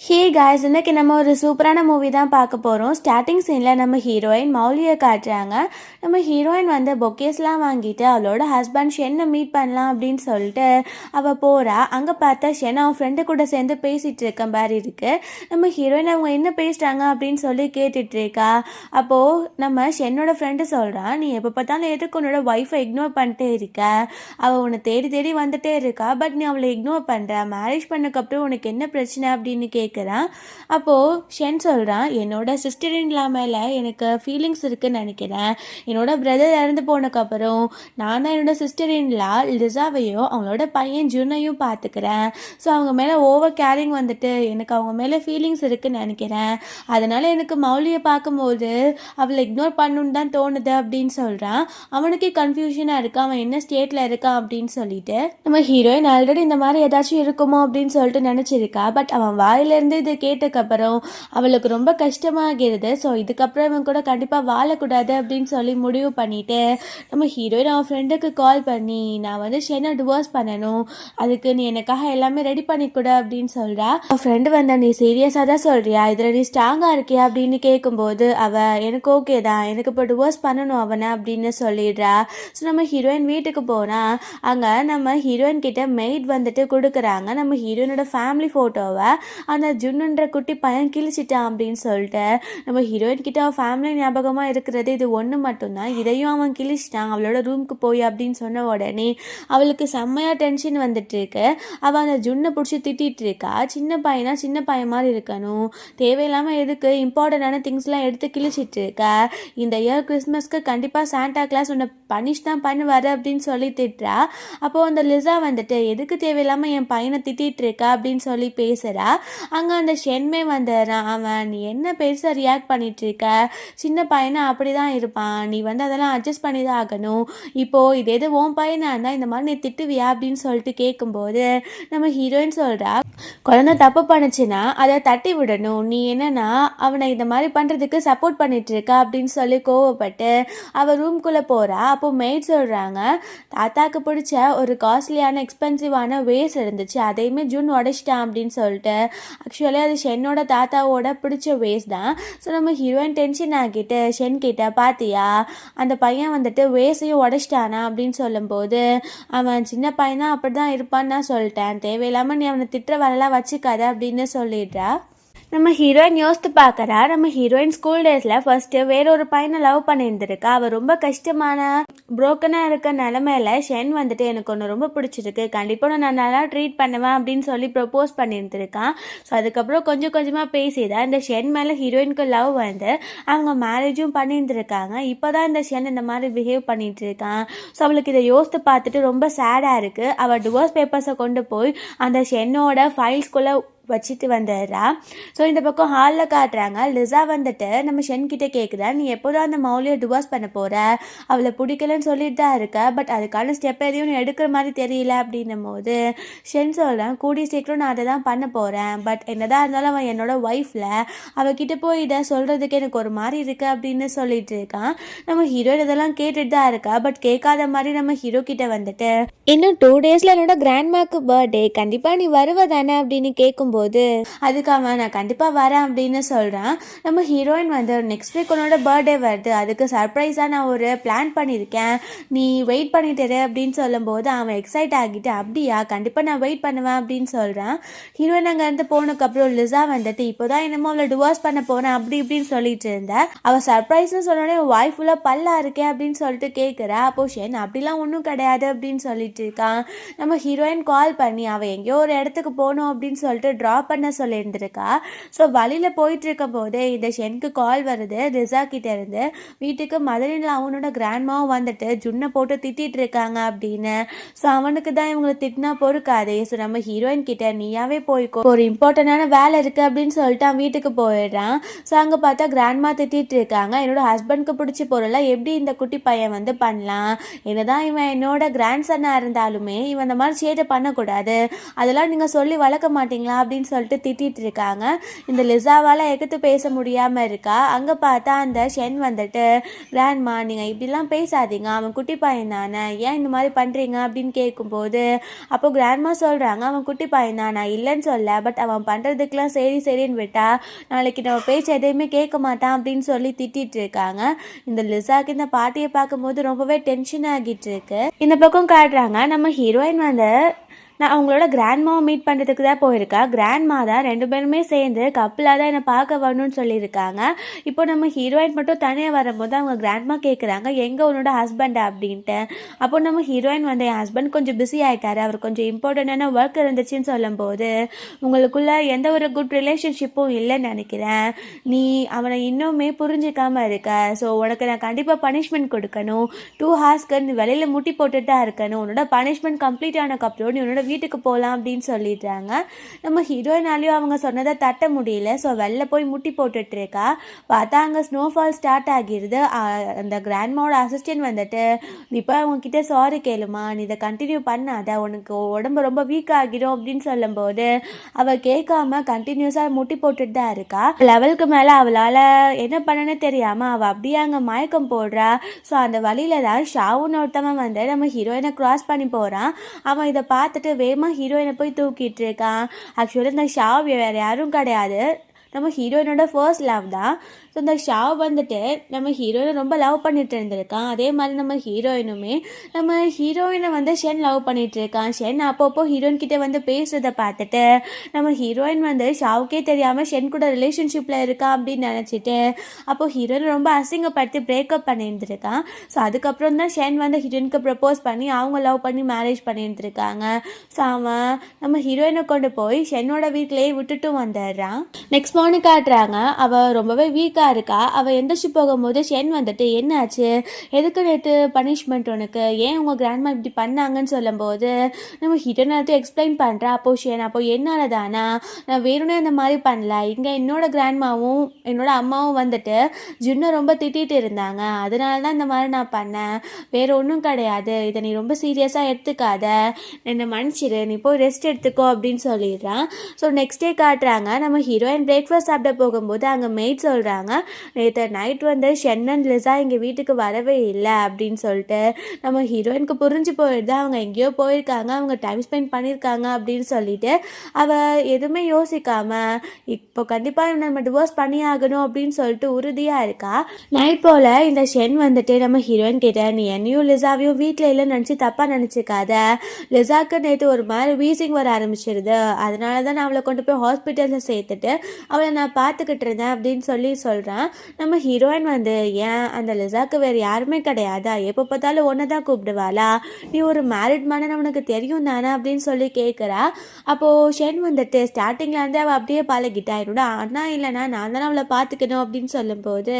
Hey guys இன்னைக்கு நம்ம ஒரு சூப்பரான மூவி தான் பார்க்க போகிறோம் ஸ்டார்டிங் சீனில் நம்ம ஹீரோயின் மௌலியை காட்டுறாங்க. நம்ம ஹீரோயின் வந்து பொக்கேஸ்லாம் வாங்கிட்டு அவளோட ஹஸ்பண்ட் ஷென்னை மீட் பண்ணலாம் அப்படின்னு சொல்லிட்டு அவள் போகிறா அங்கே பார்த்தா ஷென் அவன் ஃப்ரெண்டு கூட சேர்ந்து பேசிகிட்டு இருக்க மாதிரி இருக்குது நம்ம ஹீரோயின் அவங்க என்ன பேசுகிறாங்க அப்படின்னு சொல்லி கேட்டுட்டு இருக்கா. அப்போது நம்ம ஷென்னோட ஃப்ரெண்டு சொல்கிறான் நீ எப்போ பார்த்தாலும் எதுக்கு உன்னோட ஒய்ஃபை இக்னோர் பண்ணிட்டே இருக்க? அவள் உன்னை தேடி தேடி வந்துட்டே இருக்கா. பட் நீ அவளை இக்னோர் பண்ணுற மேரேஜ் பண்ணக்கப்புறம் உனக்கு என்ன பிரச்சனை? அப்படின்னு கே கேட்குறான் அப்போது ஷென் சொல்கிறான் என்னோட சிஸ்டர் இன்லா மேலே எனக்கு ஃபீலிங்ஸ் இருக்குன்னு நினைக்கிறேன். என்னோட பிரதர் இறந்து போனதுக்கப்புறம் நான் தான் என்னோட சிஸ்டர் இன்லா லிசாவையும் அவங்களோட பையன் ஜுனையும் பார்த்துக்கிறேன். ஸோ அவங்க மேலே ஓவர் கேரிங் வந்துட்டு எனக்கு அவங்க மேலே ஃபீலிங்ஸ் இருக்குன்னு நினைக்கிறேன். அதனால் எனக்கு மௌலியை பார்க்கும்போது அவளை இக்னோர் பண்ணுன்னு தான் தோணுது அப்படின்னு சொல்கிறான் அவனுக்கே கன்ஃபியூஷனாக இருக்கு. அவன் என்ன ஸ்டேட்டில் இருக்கான் அப்படின்னு சொல்லிட்டு நம்ம ஹீரோயின் ஆல்ரெடி இந்த மாதிரி ஏதாச்சும் இருக்குமோ? அப்படின்னு சொல்லிட்டு நினச்சிருக்கா. பட் அவன் வாயில் இருந்து இதை கேட்டக்கப்புறம் அவளுக்கு ரொம்ப கஷ்டமாகிறது. ஸோ இதுக்கப்புறம் இவன் கூட கண்டிப்பாக வாழக்கூடாது அப்படின்னு சொல்லி முடிவு பண்ணிட்டு நம்ம ஹீரோயின் அவன் ஃப்ரெண்டுக்கு கால் பண்ணி நான் வந்து ஷெனை டிவோர்ஸ் பண்ணணும். அதுக்கு நீ எனக்காக எல்லாமே ரெடி பண்ணிக்கூட அப்படின்னு சொல்கிறா அவன் ஃப்ரெண்டு வந்தா நீ சீரியஸாக தான் சொல்கிறியா இதில் நீ ஸ்ட்ராங்காக இருக்கியா? அப்படின்னு கேட்கும்போது அவள் எனக்கு ஓகே தான். எனக்கு இப்போ டிவோர்ஸ் பண்ணணும் அவனை அப்படின்னு சொல்லிடுறா. ஸோ நம்ம ஹீரோயின் வீட்டுக்கு போனால் அங்கே நம்ம ஹீரோயின் கிட்ட மெய்ட் வந்துட்டு கொடுக்குறாங்க. நம்ம ஹீரோயினோட ஃபேமிலி ஃபோட்டோவை அந்த அந்த ஜுன்னுன்ற குட்டி பையன் கிழிச்சிட்டான் அப்படின்னு சொல்லிட்டு நம்ம ஹீரோயின் கிட்ட அவன் ஃபேமிலி ஞாபகமாக இருக்கிறது இது ஒன்று மட்டும்தான். இதையும் அவன் கிழிச்சிட்டான். அவளோட ரூமுக்கு போய் அப்படின்னு சொன்ன உடனே அவளுக்கு செம்மையாக டென்ஷன் வந்துட்டு இருக்கு. அவள் அந்த ஜுன்னை பிடிச்சி திட்டிகிட்டு இருக்கா. சின்ன பையனா சின்ன பையன் மாதிரி இருக்கணும். தேவையில்லாமல் எதுக்கு இம்பார்ட்டண்டான திங்ஸ்லாம் எடுத்து கிழிச்சிட்டு இருக்க. இந்த இயர் கிறிஸ்மஸ்க்கு கண்டிப்பாக சாண்டா கிளாஸ் உன்னை பனிஷ் தான் பண்ணுவார் அப்படின்னு சொல்லி திட்டுறா. அப்போது அந்த லிசா வந்துட்டு எதுக்கு தேவையில்லாமல் என் பையனை திட்டிகிட்டு இருக்கா? அப்படின்னு சொல்லி பேசுகிறா அங்கே அந்த ஷென்மே வந்துடுறான் அவன் நீ என்ன பெருசாக ரியாக்ட் பண்ணிகிட்ருக்க சின்ன பையனை அப்படி தான் இருப்பான். நீ வந்து அதெல்லாம் அட்ஜஸ்ட் பண்ணி தான் ஆகணும். இப்போது இது எது உன் பையனாக இருந்தால் இந்த மாதிரி நீ திட்டுவியா அப்படின்னு சொல்லிட்டு கேட்கும்போது நம்ம ஹீரோயின் சொல்கிறா குழந்தை தப்பு பண்ணுச்சுன்னா அதை தட்டி விடணும். நீ என்னன்னா அவனை இந்த மாதிரி பண்ணுறதுக்கு சப்போர்ட் பண்ணிட்டு இருக்கா அப்படின்னு சொல்லி கோவப்பட்டு அவள் ரூம்குள்ளே போகிறா அப்போ மெய்ட் சொல்கிறாங்க தாத்தாக்கு பிடிச்ச ஒரு காஸ்ட்லியான எக்ஸ்பென்சிவான வேஸ் இருந்துச்சு. அதையுமே ஜூன் உடச்சிட்டான் அப்படின்னு சொல்லிட்டு ஆக்சுவலி அது ஷென்னோட தாத்தாவோட பிடிச்ச வேஸ் தான். ஸோ நம்ம ஹீரோயின் டென்ஷன் ஆகிட்டு ஷென் கிட்ட பார்த்தியா அந்த பையன் வந்துட்டு வேஸையும் உடச்சிட்டானா? அப்படின்னு சொல்லும்போது அவன் சின்ன பையன் தான் அப்படி தான் இருப்பான்னு நான் சொல்லிட்டேன். தேவையில்லாமல் நீ அவனை திட்டுற வரலாம் வச்சுக்காத அப்படின்னு சொல்லிடுறா நம்ம ஹீரோயின் யோசித்து பார்க்குறா நம்ம ஹீரோயின் ஸ்கூல் டேஸில் ஃபஸ்ட்டு வேற ஒரு பையனை லவ் பண்ணியிருந்திருக்கா. அவள் ரொம்ப கஷ்டமான புரோக்கனாக இருக்க நிலமையில ஷென் வந்துட்டு எனக்கு ஒன்று ரொம்ப பிடிச்சிருக்கு. கண்டிப்பாக நான் நல்லா ட்ரீட் பண்ணுவேன் அப்படின்னு சொல்லி ப்ரப்போஸ் பண்ணியிருந்திருக்கான் ஸோ அதுக்கப்புறம் கொஞ்சம் கொஞ்சமாக பேசிதான் இந்த ஷென் மேலே ஹீரோயினுக்கு லவ் வந்து அவங்க மேரேஜும் பண்ணியிருந்திருக்காங்க. இப்போ தான் இந்த ஷென் இந்த மாதிரி பிஹேவ் பண்ணிகிட்டு இருக்கான் ஸோ அவளுக்கு இதை யோசித்து பார்த்துட்டு ரொம்ப சேடாக இருக்குது அவள் டிவோர்ஸ் பேப்பர்ஸை கொண்டு போய் அந்த ஷென்னோட ஃபைல்ஸ்குள்ளே வச்சுட்டு வந்துடுறா ஸோ இந்த பக்கம் ஹாலில் காட்டுறாங்க. லிசா வந்துட்டு நம்ம ஷென் கிட்டே கேட்குறா நீ எப்போதான் அந்த மௌலியை டிவோர்ஸ் பண்ண போகிற அவளை பிடிக்கலன்னு சொல்லிட்டு தான் இருக்க. பட் அதுக்கான ஸ்டெப் எதையும் நீ எடுக்கிற மாதிரி தெரியல அப்படின்னும் போது ஷென் சொல்கிறேன் கூடிய சீக்கிரம் நான் அதை தான் பண்ண போகிறேன் பட் என்னதான் இருந்தாலும் அவன் என்னோட ஒய்ஃபில் அவகிட்ட போய் இதை சொல்கிறதுக்கு எனக்கு ஒரு மாதிரி இருக்குது அப்படின்னு சொல்லிட்டு இருக்கான். நம்ம ஹீரோயின் இதெல்லாம் கேட்டுட்டு தான் இருக்கா. பட் கேட்காத மாதிரி நம்ம ஹீரோ கிட்ட வந்துட்டு இன்னும் டூ டேஸில் என்னோட கிராண்ட்மாக்கு பர்த்டே கண்டிப்பாக நீ வருவதானே? அப்படின்னு கேட்கும் கேட்கும்போது அதுக்கு அவன் நான் கண்டிப்பாக வரேன் அப்படின்னு சொல்கிறான் நம்ம ஹீரோயின் வந்து நெக்ஸ்ட் வீக் உன்னோட பர்த்டே வருது. அதுக்கு சர்ப்ரைஸாக நான் ஒரு பிளான் பண்ணியிருக்கேன் நீ வெயிட் பண்ணிட்டு அப்படின்னு சொல்லும்போது அவன் எக்ஸைட் ஆகிட்டு அப்படியா? கண்டிப்பாக நான் வெயிட் பண்ணுவேன் அப்படின்னு சொல்கிறான் ஹீரோயின் அங்கேருந்து போனதுக்கப்புறம் லிசா வந்துட்டு இப்போ தான் என்னமோ அவளை டிவோர்ஸ் பண்ண போகிறேன் அப்படி இப்படின்னு சொல்லிட்டு இருந்தேன் அவள் சர்ப்ரைஸ்னு சொன்னோடனே வாய் ஃபுல்லாக பல்லா இருக்கே அப்படின்னு சொல்லிட்டு கேட்குறா அப்போ ஷென் அப்படிலாம் ஒன்றும் கிடையாது அப்படின்னு சொல்லிட்டு இருக்கான். நம்ம ஹீரோயின் கால் பண்ணி அவள் எங்கேயோ ஒரு இடத்துக்கு போகணும் அப்படின்னு சொல்லிட்டு ட்ரா பண்ண சொல்லியிருந்திருக்கா. ஸோ வழியில் போயிட்டு இருக்கும் போதே இந்த ஷென்க்கு கால் வருது. ரிசா இருந்து வீட்டுக்கு மதுரையில் அவனோட கிராண்ட்மாவும் வந்துட்டு ஜுன்னை போட்டு திட்டிட்டு இருக்காங்க அப்படின்னு. ஸோ அவனுக்கு தான் இவங்களை திட்டினா பொறுக்காதே. ஸோ நம்ம ஹீரோயின் கிட்ட நீயாவே போய்க்கோ. ஒரு இம்பார்ட்டண்டான வேலை இருக்கு அப்படின்னு சொல்லிட்டு அவன் வீட்டுக்கு போயிடுறான். ஸோ அங்கே பார்த்தா கிராண்ட்மா திட்டிட்டு இருக்காங்க என்னோட ஹஸ்பண்ட்க்கு பிடிச்ச பொருளை எப்படி இந்த குட்டி பையன் வந்து பண்ணலாம்? என்னதான் இவன் என்னோட கிராண்ட் சன்னாக இருந்தாலுமே இவன் இந்த மாதிரி சேட்டை பண்ணக்கூடாது. அதெல்லாம் நீங்கள் சொல்லி வளர்க்க மாட்டீங்களா அப்படின்னு சொல்லிட்டு திட்டிகிட்டு இருக்காங்க. இந்த லிசாவால் எகத்து பேச முடியாமல் இருக்கா? அங்கே பார்த்தா அந்த ஷென் வந்துட்டு கிராண்ட்மா நீங்கள் இப்படிலாம் பேசாதீங்க. அவன் குட்டி பையன் தானே. ஏன் இந்த மாதிரி பண்ணுறீங்க அப்படின்னு கேட்கும்போது அப்போ கிராண்ட்மா சொல்கிறாங்க அவன் குட்டி பையன் தான். நான் இல்லைன்னு சொல்ல. பட் அவன் பண்ணுறதுக்கெலாம் சரி சரின்னு விட்டா நாளைக்கு நம்ம பேச்சு எதையுமே கேட்க மாட்டான் அப்படின்னு சொல்லி திட்டிகிட்டு இருக்காங்க. இந்த லிசாக்கு இந்த பாட்டியை பார்க்கும்போது ரொம்பவே டென்ஷன் ஆகிட்டு இருக்கு. இந்த பக்கம் காட்டுறாங்க நம்ம ஹீரோயின் வந்து நான் அவங்களோட கிராண்ட்மாவை மீட் பண்ணுறதுக்கு தான் போயிருக்கா. கிராண்ட்மா தான் ரெண்டு பேருமே சேர்ந்து கப்பலாக தான் என்னை பார்க்க வரணும்னு சொல்லியிருக்காங்க. இப்போ நம்ம ஹீரோயின் மட்டும் தனியாக வரும்போது அவங்க கிராண்ட்மா கேட்குறாங்க எங்கே உன்னோட ஹஸ்பண்டா அப்படின்ட்டு. அப்போ நம்ம ஹீரோயின் வந்து என் ஹஸ்பண்ட் கொஞ்சம் பிஸி ஆயிட்டாரு. அவர் கொஞ்சம் இம்பார்ட்டண்ட்டான ஒர்க் இருந்துச்சுன்னு சொல்லும்போது உங்களுக்குள்ள எந்த ஒரு குட் ரிலேஷன்ஷிப்பும் இல்லைன்னு நினைக்கிறேன். நீ அவனை இன்னுமே புரிஞ்சிக்காமல் இருக்க. ஸோ உனக்கு நான் கண்டிப்பாக பனிஷ்மெண்ட் கொடுக்கணும். டூ ஹார்ஸ்க்கு நீ வெளியில் முட்டி போட்டுட்டு தான் இருக்கணும். உன்னோட பனிஷ்மெண்ட் கம்ப்ளீட் ஆனக்கப்புறம் நீ உன்னோட வீட்டுக்கு போகலாம் அப்படின்னு சொல்லிடுறாங்க. நம்ம ஹீரோயினாலையும் அவங்க சொன்னதை தட்ட முடியல. ஸோ வெளில போய் முட்டி போட்டுட்ருக்கா. பார்த்தா அங்கே ஸ்னோஃபால் ஸ்டார்ட் ஆகிடுது அந்த கிராண்ட்மாவோட அசிஸ்டன்ட் வந்துட்டு இப்போ அவங்கக்கிட்ட சாரி கேளுமா. நீ இதை கண்டினியூ பண்ணாத. உனக்கு உடம்பு ரொம்ப வீக் ஆகிடும். அப்படின்னு சொல்லும்போது அவள் கேட்காம கண்டினியூஸாக முட்டி போட்டுட்டு தான் இருக்கா. லெவலுக்கு மேலே அவளால் என்ன பண்ணனே தெரியாமல் அவள் அப்படியே அங்கே மயக்கம் போடுறா. ஸோ அந்த வழியில தான் ஷாவுன்னு ஒருத்தவன் வந்து நம்ம ஹீரோயினை கிராஸ் பண்ணி போகிறான் அவன் இதை பார்த்துட்டு வேகமாக ஹீரோயினை போய் தூக்கிட்டு இருக்கான். ஆக்சுவலி இந்த ஷாவ் வேறு யாரும் கிடையாது. நம்ம ஹீரோயினோட ஃபர்ஸ்ட் லவ் தான். ஸோ இந்த ஷாவ் வந்துட்டு நம்ம ஹீரோயினை ரொம்ப லவ் பண்ணிட்டு இருந்திருக்கான். அதே மாதிரி நம்ம ஹீரோயினுமே நம்ம ஹீரோயினை வந்து ஷென் லவ் பண்ணிட்டு இருக்கான். ஷென் அப்பப்போ ஹீரோயின் கிட்டே வந்து பேசுகிறத பார்த்துட்டு நம்ம ஹீரோயின் வந்து ஷாவுக்கே தெரியாமல் ஷென் கூட ரிலேஷன்ஷிப்பில் இருக்கா அப்படின்னு நினச்சிட்டு அப்போ ஹீரோயின் ரொம்ப அசிங்கப்படுத்தி பிரேக்கப் பண்ணியிருந்திருக்கான். ஸோ அதுக்கப்புறம் தான் ஷென் வந்து ஹீரோயினுக்கு ப்ரப்போஸ் பண்ணி அவங்க லவ் பண்ணி மேரேஜ் பண்ணியிருந்திருக்காங்க. ஸோ அவன் நம்ம ஹீரோயினை கொண்டு போய் ஷென்னோட வீட்டிலேயே விட்டுட்டு வந்துடுறான். நெக்ஸ்ட் மார்னிங் காட்டுறாங்க. அவள் ரொம்பவே வீக்காக இருக்கா? அவள் எந்திரிச்சு போகும்போது ஷென் வந்துட்டு என்னாச்சு? எதுக்கு நேற்று பனிஷ்மெண்ட் உனக்கு? ஏன் உங்கள் கிராண்ட்மா இப்படி பண்ணாங்கன்னு சொல்லும்போது நம்ம ஹீரோ எல்லாத்தையும் எக்ஸ்பிளைன் பண்ணுறா அப்போ ஷென் அப்போ என்னால் தானா? நான் வேணும்னே அந்த மாதிரி பண்ணல. இங்கே என்னோட கிராண்ட்மாவும் என்னோட அம்மாவும் வந்துட்டு ஜுன்னை ரொம்ப திட்டிகிட்டு இருந்தாங்க. அதனால தான் இந்த மாதிரி நான் பண்ணேன். வேற ஒன்றும் கிடையாது. இதை நீ ரொம்ப சீரியஸாக எடுத்துக்காத. என்னை மன்னிச்சிரு. நீ போய் ரெஸ்ட் எடுத்துக்கோ அப்படின்னு சொல்லிடுறான். ஸோ நெக்ஸ்ட் டே காட்டுறாங்க. நம்ம ஹீரோயின் பிரேக்ஃபாஸ்ட் சாப்பிட போகும்போது அங்கே மெய்ட் சொல்கிறாங்க நேற்று நைட் வந்து ஷென்னன் லிசா எங்கள் வீட்டுக்கு வரவே இல்லை அப்படின்னு சொல்லிட்டு நம்ம ஹீரோயினுக்கு புரிஞ்சு போயிடுது அவங்க எங்கேயோ போயிருக்காங்க அவங்க டைம் ஸ்பெண்ட் பண்ணியிருக்காங்க அப்படின்னு சொல்லிட்டு அவள் எதுவுமே யோசிக்காமல் இப்போ கண்டிப்பாக நம்ம டிவோர்ஸ் பண்ணி ஆகணும் அப்படின்னு சொல்லிட்டு உறுதியாக இருக்கா? நைட் போல் இந்த ஷென் வந்துட்டு நம்ம ஹீரோயின் கிட்ட நீ என்னையும் லிசாவையும் வீட்டில் இல்லைன்னு நினச்சி தப்பாக நினச்சிக்காத. லிசாக்கு நேற்று ஒரு மாதிரி வீசிங் வர ஆரம்பிச்சிருது. அதனால தான் நான் அவளை கொண்டு போய் ஹாஸ்பிட்டலில் சேர்த்துட்டு அவளை நான் பார்த்துக்கிட்டு இருந்தேன் அப்படின்னு சொல்லி சொல் சொல்கிறேன் நம்ம ஹீரோயின் வந்து ஏன் அந்த லிசாக்கு வேறு யாருமே கிடையாதா? எப்போ பார்த்தாலும் ஒன்று தான் கூப்பிடுவாளா? நீ ஒரு மேரிட் மேனர் உனக்கு தெரியும் தானே அப்படின்னு சொல்லி கேட்குறா. அப்போது ஷென் வந்துட்டு ஸ்டார்டிங்லேருந்து அவள் அப்படியே பழகிட்டா. என்னோட அண்ணா இல்லைனா நான் தானே அவளை பார்த்துக்கணும் அப்படின்னு சொல்லும்போது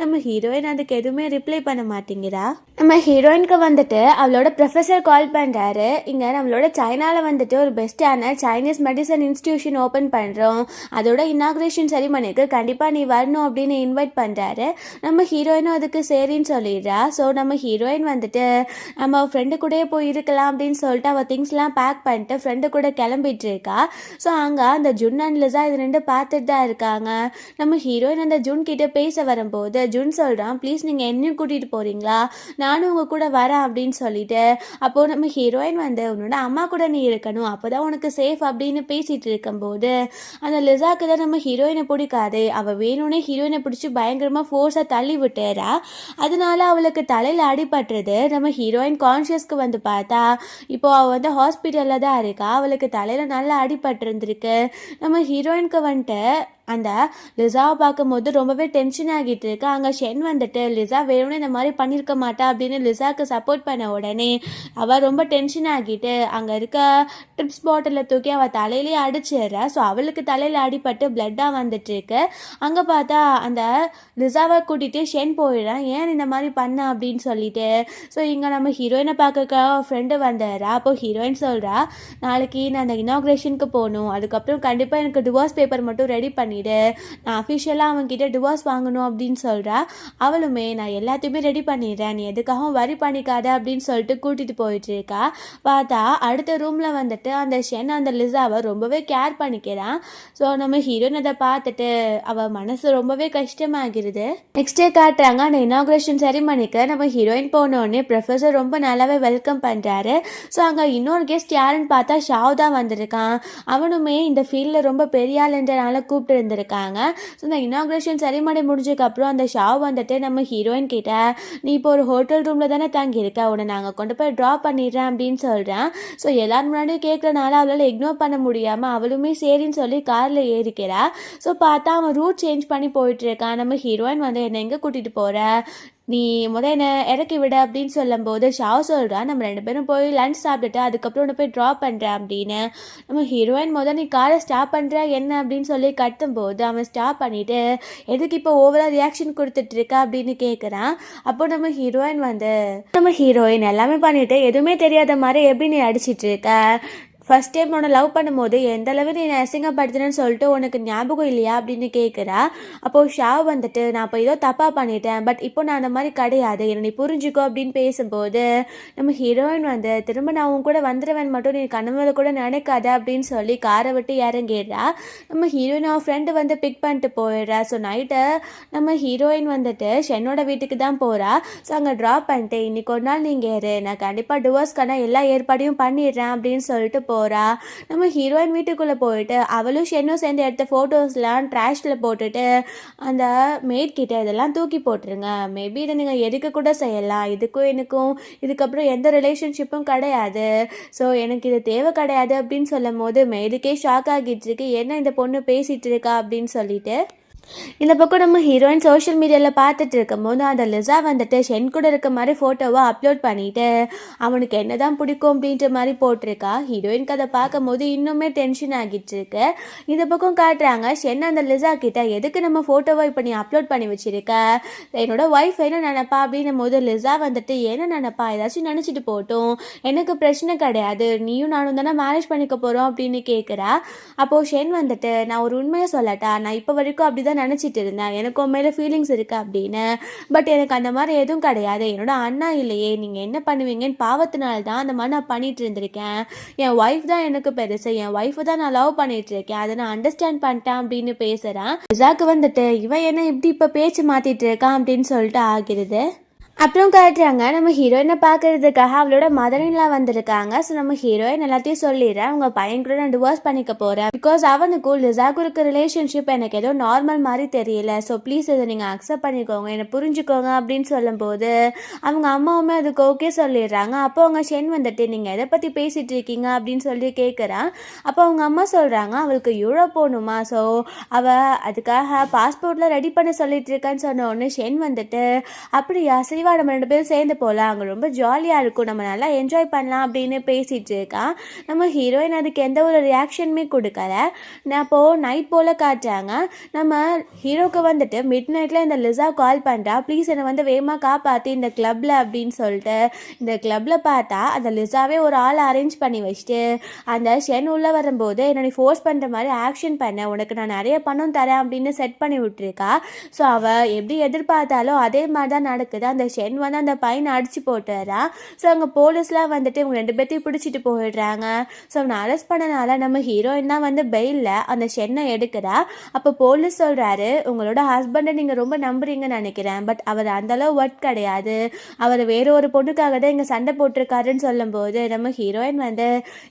நம்ம ஹீரோயின் அதுக்கு எதுவுமே ரிப்ளை பண்ண மாட்டேங்கிறா. நம்ம ஹீரோயினுக்கு வந்துட்டு அவளோட ப்ரொஃபஸர் கால் பண்ணுறாரு இங்கே நம்மளோட சைனாவில் வந்துட்டு ஒரு பெஸ்ட்டான சைனீஸ் மெடிசன் இன்ஸ்டியூஷன் ஓப்பன் பண்ணுறோம் அதோட இனாக்ரேஷன் செரிமனிக்கு கண்டிப்பாக நீ வரணும் அப்படின்னு இன்வைட் பண்ணுறாரு நம்ம ஹீரோயினும் அதுக்கு சரின்னு சொல்லிடுறா. ஸோ நம்ம ஹீரோயின் வந்துட்டு நம்ம ஃப்ரெண்டு கூடயே போய் இருக்கலாம் அப்படின்னு சொல்லிட்டு அவள் திங்ஸ்லாம் பேக் பண்ணிட்டு ஃப்ரெண்டு கூட கிளம்பிட்டு இருக்கா. ஸோ அங்கே அந்த ஜுன் அண்ட் லிசா இது ரெண்டு பார்த்துட்டு தான் இருக்காங்க. நம்ம ஹீரோயின் அந்த ஜுன் கிட்ட பேச வரும்போது ஜுன் சொல்கிறான் ப்ளீஸ் நீங்கள் என்னையும் கூட்டிகிட்டு போகிறீங்களா நானும் உங்கள் கூட வரேன் அப்படின்னு சொல்லிட்டு அப்போது நம்ம ஹீரோயின் வந்து உன்னோட அம்மா கூட நீ இருக்கணும். அப்போ தான் உனக்கு சேஃப் அப்படின்னு பேசிகிட்டு இருக்கும்போது அந்த லிசாக்கு தான் நம்ம ஹீரோயினை பிடிக்காது. அவள் வேணும்னே ஹீரோயின் பிடிச்சி பயங்கரமாக ஃபோர்ஸாக தள்ளி விட்டுறா. அதனால அவளுக்கு தலையில் அடிபட்டுறது நம்ம ஹீரோயின் கான்ஷியஸ்க்கு வந்து பார்த்தா இப்போ அவள் வந்து ஹாஸ்பிட்டலில் தான் இருக்கா. அவளுக்கு தலையில் நல்லா அடிபட்டிருந்திருக்கு நம்ம ஹீரோயினுக்கு வந்துட்டு அந்த லிசாவை பார்க்கும்போது ரொம்பவே டென்ஷன் ஆகிட்டு இருக்கு. அங்கே ஷென் வந்துட்டு லிசா வேணும்னு இந்த மாதிரி பண்ணியிருக்க மாட்டா? அப்படின்னு லிசாவுக்கு சப்போர்ட் பண்ண உடனே அவள் ரொம்ப டென்ஷன் ஆகிட்டு அங்கே இருக்க ட்ரிப்ஸ் பாட்டிலில் தூக்கி அவள் தலையிலேயே அடிச்சிடுறா. ஸோ அவளுக்கு தலையில் அடிபட்டு பிளட்டாக வந்துட்டு இருக்கு. அங்கே பார்த்தா அந்த லிசாவை கூட்டிகிட்டு ஷென் போயிடுறான் ஏன் இந்த மாதிரி பண்ண? அப்படின்னு சொல்லிட்டு. ஸோ இங்கே நம்ம ஹீரோயினை பார்க்க ஃப்ரெண்டு வந்துடுறா அப்போ ஹீரோயின் சொல்கிறா நாளைக்கு நான் அந்த இனாக்ரேஷனுக்கு போகணும். அதுக்கப்புறம் கண்டிப்பாக எனக்கு டிவோர்ஸ் பேப்பர் மட்டும் ரெடி பண்ணி பண்ணிவிடு நான் அஃபிஷியலாக அவன்கிட்ட டிவோர்ஸ் வாங்கணும் அப்படின்னு சொல்கிறா அவளுமே நான் எல்லாத்தையுமே ரெடி பண்ணிடுறேன். நீ எதுக்காகவும் வரி பண்ணிக்காத அப்படின்னு சொல்லிட்டு கூட்டிகிட்டு போயிட்டு இருக்கா. பார்த்தா அடுத்த ரூமில் வந்துட்டு அந்த ஷென் அந்த லிசாவை ரொம்பவே கேர் பண்ணிக்கிறான். ஸோ நம்ம ஹீரோயின் அதை பார்த்துட்டு அவள் மனசு ரொம்பவே கஷ்டமாகிருது. நெக்ஸ்ட் டே காட்டுறாங்க அந்த இனாக்ரேஷன் செரிமனிக்கு நம்ம ஹீரோயின் போனோடனே ப்ரொஃபஸர் ரொம்ப நல்லாவே வெல்கம் பண்ணுறாரு ஸோ அங்கே இன்னொரு கெஸ்ட் யாருன்னு பார்த்தா ஷாவ் தான் வந்திருக்கான். அவனுமே இந்த ஃபீல்டில் ரொம்ப பெரிய ஆளுன்றனால கூப்பிட்டு இருந்திருக்காங்க ஸோ இந்த இனாக்ரேஷன் செரிமனி முடிஞ்சதுக்கப்புறம் அந்த ஷாவ் வந்துட்டு நம்ம ஹீரோயின் கிட்ட நீ இப்போ ஒரு ஹோட்டல் ரூமில் தானே தங்கியிருக்க? உன்னை நாங்கள் கொண்டு போய் ட்ராப் பண்ணிடுறேன் அப்படின்னு சொல்கிறேன் ஸோ எல்லார் முன்னாடியும் கேட்குறனால அவளால் இக்னோர் பண்ண முடியாமல் அவளுமே சரின்னு சொல்லி காரில் ஏறிக்கிறா. ஸோ பார்த்தா அவன் ரூட் சேஞ்ச் பண்ணி போயிட்டு இருக்கான். நம்ம ஹீரோயின் வந்து என்னை எங்கே கூட்டிகிட்டு போகிற நீ முத என்ன இறக்கி விட அப்படின்னு சொல்லும்போது ஷாவ் சொல்கிறான் நம்ம ரெண்டு பேரும் போய் லஞ்ச் சாப்பிட்டுட்டு அதுக்கப்புறம் ஒன்று போய் ட்ராப் பண்ணுறேன் அப்படின்னு. நம்ம ஹீரோயின் முத நீ காரை ஸ்டாப் பண்ணுற என்ன அப்படின்னு சொல்லி கட்டும்போது அவன் ஸ்டாப் பண்ணிவிட்டு எதுக்கு இப்போ ஓவராக ரியாக்ஷன் கொடுத்துட்ருக்க அப்படின்னு கேட்குறான் அப்போ நம்ம ஹீரோயின் வந்து நம்ம ஹீரோயின் எல்லாமே பண்ணிவிட்டு எதுவுமே தெரியாத மாதிரி எப்படி நீ அடிச்சிட்டு ஃபஸ்ட் ஃபர்ஸ்ட் டைம் உன்னை லவ் பண்ணும்போது எந்த அளவு நீ அசிங்கப்படுத்தினேன்னு சொல்லிட்டு உனக்கு ஞாபகம் இல்லையா அப்படின்னு கேட்குறா அப்போது ஷா வந்துட்டு நான் இப்போ ஏதோ தப்பாக பண்ணிட்டேன் பட் இப்போ நான் அந்த மாதிரி கிடையாது. என்னை நீ புரிஞ்சுக்கோ அப்படின்னு பேசும்போது நம்ம ஹீரோயின் வந்து திரும்ப நான் உன் கூட வந்துடுவேன் மட்டும் நீ கனவுல கூட நினைக்காத அப்படின்னு சொல்லி காரை விட்டு இறங்கிடுறா. நம்ம ஹீரோயின் அவன் ஃப்ரெண்டு வந்து பிக் பண்ணிட்டு போயிடுறா. ஸோ நைட்டு நம்ம ஹீரோயின் வந்துட்டு ஷென்னோட வீட்டுக்கு தான் போகிறா ஸோ அங்கே ட்ராப் பண்ணிட்டு இன்னைக்கு ஒரு நாள் நீங்கள் ஏறு நான் கண்டிப்பாக டிவோர்ஸ்க்கான எல்லா ஏற்பாடையும் பண்ணிடுறேன் அப்படின்னு சொல்லிட்டு போ போகிறா நம்ம ஹீரோயின் வீட்டுக்குள்ளே போயிட்டு அவளும் ஷென்னும் சேர்ந்து எடுத்த ஃபோட்டோஸ்லாம் ட்ராஷில் போட்டுட்டு அந்த மேட் கிட்ட இதெல்லாம் தூக்கி போட்டுருங்க. மேபி இதை நீங்கள் எதுக்கு கூட செய்யலாம்? இதுக்கும் எனக்கும் இதுக்கப்புறம் எந்த ரிலேஷன்ஷிப்பும் கிடையாது. ஸோ எனக்கு இது தேவை கிடையாது அப்படின்னு சொல்லும் போது மேடுக்கே ஷாக் ஆகிட்டு இருக்கு என்ன இந்த பொண்ணு பேசிகிட்டு இருக்கா அப்படின்னு சொல்லிட்டு இந்த பக்கம் நம்ம ஹீரோயின் சோஷியல் மீடியாவில் பார்த்துட்டு இருக்கும்போது அந்த லிசா வந்துட்டு ஷென் கூட இருக்க மாதிரி ஃபோட்டோவை அப்லோட் பண்ணிட்டு அவனுக்கு என்ன தான் பிடிக்கும் அப்படின்ற மாதிரி போட்டிருக்கா. ஹீரோயினுக்கு அதை பார்க்கும்போது இன்னுமே டென்ஷன் ஆகிட்டு இருக்கு. இந்த பக்கம் காட்டுறாங்க ஷென் அந்த லிசா கிட்ட எதுக்கு நம்ம ஃபோட்டோவை இப்போ நீ அப்லோட் பண்ணி வச்சிருக்க? என்னோட ஒய்ஃப் என்ன நினப்பா? அப்படின்னும் போது லிசா வந்துட்டு என்ன நினப்பா? ஏதாச்சும் நினச்சிட்டு போட்டோம். எனக்கு பிரச்சனை கிடையாது. நீயும் நானும் தானே மேரேஜ் பண்ணிக்க போகிறோம் அப்படின்னு கேட்குறா அப்போது ஷென் வந்துட்டு நான் ஒரு உண்மையை சொல்லட்டா? நான் இப்போ வரைக்கும் அப்படி தான் நினச்சிட்டு இருந்தேன். எனக்கு உன் மேலே ஃபீலிங்ஸ் இருக்குது அப்படின்னு. பட் எனக்கு அந்த மாதிரி எதுவும் கிடையாது. என்னோட அண்ணா இல்லையே நீங்கள் என்ன பண்ணுவீங்கன்னு பாவத்தினால தான் அந்த மாதிரி நான் பண்ணிட்டு இருந்திருக்கேன். என் ஒய்ஃப் தான் எனக்கு பெருசு. என் ஒய்ஃபை தான் நான் லவ் பண்ணிட்டு இருக்கேன். அதை நான் அண்டர்ஸ்டாண்ட் பண்ணிட்டேன் அப்படின்னு பேசுகிறேன் ரிசாக்கு வந்துட்டு இவன் என்ன இப்படி இப்போ பேச்சு மாற்றிட்டு இருக்கான்? அப்படின்னு சொல்லிட்டு ஆகிருது அப்புறம் காட்டுறாங்க நம்ம ஹீரோயினை பார்க்கறதுக்காக அவளோட மதனிலாம் வந்திருக்காங்க. ஸோ நம்ம ஹீரோயின் எல்லாத்தையும் சொல்லிடுறேன். உங்கள் பையன் கூட நான் டிவோர்ஸ் பண்ணிக்க போகிறேன் பிகாஸ் அவனுக்கும் லிசாக்கும் இருக்க ரிலேஷன்ஷிப் எனக்கு ஏதோ நார்மல் மாதிரி தெரியல. ஸோ ப்ளீஸ் இதை நீங்கள் அக்செப்ட் பண்ணிக்கோங்க. என்னை புரிஞ்சுக்கோங்க அப்படின்னு சொல்லும்போது அவங்க அம்மாவுமே அதுக்கு ஓகே சொல்லிடுறாங்க. அப்போ அவங்க ஷென் வந்துட்டு நீங்கள் எதை பற்றி பேசிகிட்டு இருக்கீங்க? அப்படின்னு சொல்லி கேட்குறான் அப்போ அவங்க அம்மா சொல்கிறாங்க அவளுக்கு யூரோப் போகணுமா? ஸோ அவள் அதுக்காக பாஸ்போர்ட்டில் ரெடி பண்ண சொல்லிட்டு இருக்கான்னு சொன்ன உடனே ஷென் வந்துட்டு அப்படியா சிவா நம்ம ரெண்டு பேரும் சேர்ந்து போகலாம் அங்கே ரொம்ப ஜாலியாக இருக்கும். நம்ம நல்லா என்ஜாய் பண்ணலாம் அப்படின்னு பேசிகிட்டு இருக்கான் நம்ம ஹீரோயின் அதுக்கு எந்த ஒரு ரியாக்ஷனுமே கொடுக்கல. நான் அப்போது நைட் போல் காட்டுறாங்க. நம்ம ஹீரோக்கு வந்துட்டு மிட் நைட்டில் இந்த லிசா கால் பண்ணுறா ப்ளீஸ் என்னை வந்து வேகமாக காப்பாற்றி இந்த கிளப்பில் அப்படின்னு சொல்லிட்டு இந்த கிளப்பில் பார்த்தா அந்த லிசாவே ஒரு ஆள் அரேஞ்ச் பண்ணி வச்சுட்டு அந்த ஷென் உள்ளே வரும்போது என்னை ஃபோர்ஸ் பண்ணுற மாதிரி ஆக்ஷன் பண்ண. உனக்கு நான் நிறைய பணம் தரேன் அப்படின்னு செட் பண்ணி விட்டுருக்கா. ஸோ அவள் எப்படி எதிர்பார்த்தாலோ அதே மாதிரி தான் நடக்குது. அந்த ஷென் வந்து அந்த பையனை அடிச்சு போட்டுறா ஸோ அங்கே போலீஸ்லாம் வந்துட்டு இவங்க ரெண்டு பேர்த்தையும் பிடிச்சிட்டு போயிடுறாங்க. ஸோ அவனை அரெஸ்ட் பண்ணனால நம்ம ஹீரோயின் தான் வந்து பெயிலில் அந்த ஷென்னை எடுக்கிறா. அப்போ போலீஸ் சொல்கிறாரு உங்களோட ஹஸ்பண்டை நீங்கள் ரொம்ப நம்புறீங்கன்னு நினைக்கிறேன். பட் அவர் அந்தளவு ஒர்க் கிடையாது. அவர் வேற ஒரு பொண்ணுக்காக தான் இங்கே சண்டை போட்டிருக்காருன்னு சொல்லும்போது நம்ம ஹீரோயின் வந்து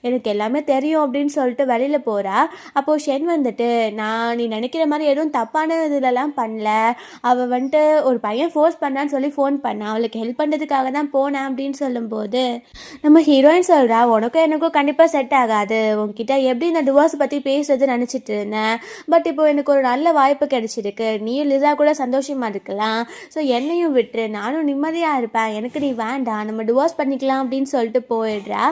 எனக்கு எல்லாமே தெரியும் அப்படின்னு சொல்லிட்டு வெளியில் போகிறா அப்போது ஷென் வந்துட்டு நான் நீ நினைக்கிற மாதிரி எதுவும் தப்பான இதுலலாம் பண்ணல. அவள் வந்துட்டு ஒரு பையன் ஃபோர்ஸ் பண்ணான்னு சொல்லி ஃபோன் நான் அவளுக்கு ஹெல்ப் பண்ணுறதுக்காக தான் போனேன் அப்படின்னு சொல்லும்போது நம்ம ஹீரோயின் சொல்கிறா உனக்கும் எனக்கும் கண்டிப்பாக செட் ஆகாது. உன்கிட்ட எப்படி இந்த டிவோர்ஸ் பற்றி பேசுறது நினச்சிட்டு இருந்தேன். பட் இப்போ எனக்கு ஒரு நல்ல வாய்ப்பு கிடைச்சிருக்கு. நீயும் லிசா கூட சந்தோஷமாக இருக்கலாம். ஸோ என்னையும் விட்டுரு. நானும் நிம்மதியாக இருப்பேன். எனக்கு நீ வேண்டாம். நம்ம டிவோர்ஸ் பண்ணிக்கலாம் அப்படின்னு சொல்லிட்டு போயிடுறா.